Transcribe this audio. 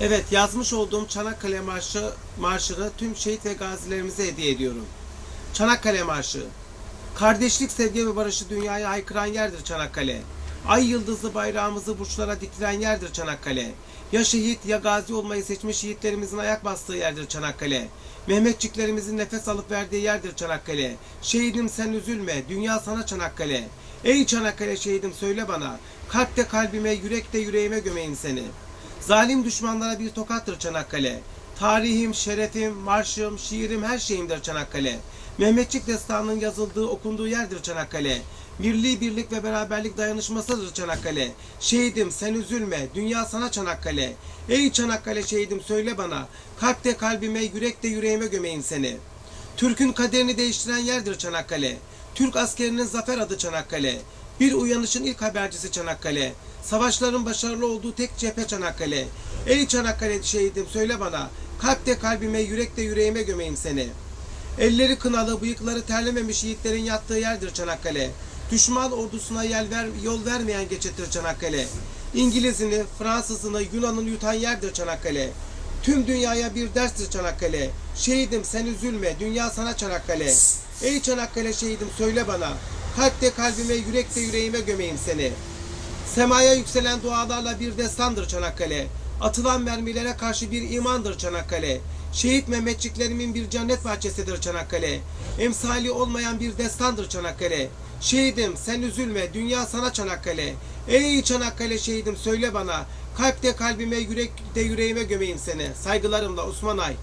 Evet yazmış olduğum Çanakkale Marşı, Marşı'nı tüm şehit ve gazilerimize hediye ediyorum. Çanakkale Marşı Kardeşlik, sevgi ve barışı dünyaya haykıran yerdir Çanakkale. Ay yıldızlı bayrağımızı burçlara dikilen yerdir Çanakkale. Ya şehit ya gazi olmayı seçmiş şehitlerimizin ayak bastığı yerdir Çanakkale. Mehmetçiklerimizin nefes alıp verdiği yerdir Çanakkale. Şehidim sen üzülme, dünya sana Çanakkale. Ey Çanakkale şehidim söyle bana, kalpte kalbime, yürekte yüreğime gömeyim seni. Zalim düşmanlara bir tokattır Çanakkale. Tarihim, şerefim, marşım, şiirim her şeyimdir Çanakkale. Mehmetçik destanının yazıldığı, okunduğu yerdir Çanakkale. Birliği, birlik ve beraberlik dayanışmasıdır Çanakkale. Şehidim sen üzülme, dünya sana Çanakkale. Ey Çanakkale şehidim söyle bana, kalpte kalbime, yürekte yüreğime gömeyim seni. Türk'ün kaderini değiştiren yerdir Çanakkale. Türk askerinin zafer adı Çanakkale. Bir uyanışın ilk habercisi Çanakkale. Savaşların başarılı olduğu tek cephe Çanakkale. Ey Çanakkale şehidim söyle bana. Kalpte kalbime, yürekte yüreğime gömeyim seni. Elleri kınalı, bıyıkları terlememiş yiğitlerin yattığı yerdir Çanakkale. Düşman ordusuna yel ver, yol vermeyen geçittir Çanakkale. İngilizini, Fransızını, Yunan'ını yutan yerdir Çanakkale. Tüm dünyaya bir derstir Çanakkale. Şehidim sen üzülme, dünya sana Çanakkale. Ey Çanakkale şehidim söyle bana. Kalpte kalbime, yürekte yüreğime gömeyim seni. Semaya yükselen dualarla bir destandır Çanakkale. Atılan mermilere karşı bir imandır Çanakkale. Şehit Mehmetçiklerimin bir cennet bahçesidir Çanakkale. Emsali olmayan bir destandır Çanakkale. Şehidim sen üzülme, dünya sana Çanakkale. Ey Çanakkale şehidim söyle bana. Kalpte kalbime, yürekte yüreğime gömeyim seni. Saygılarımla Osman Ay.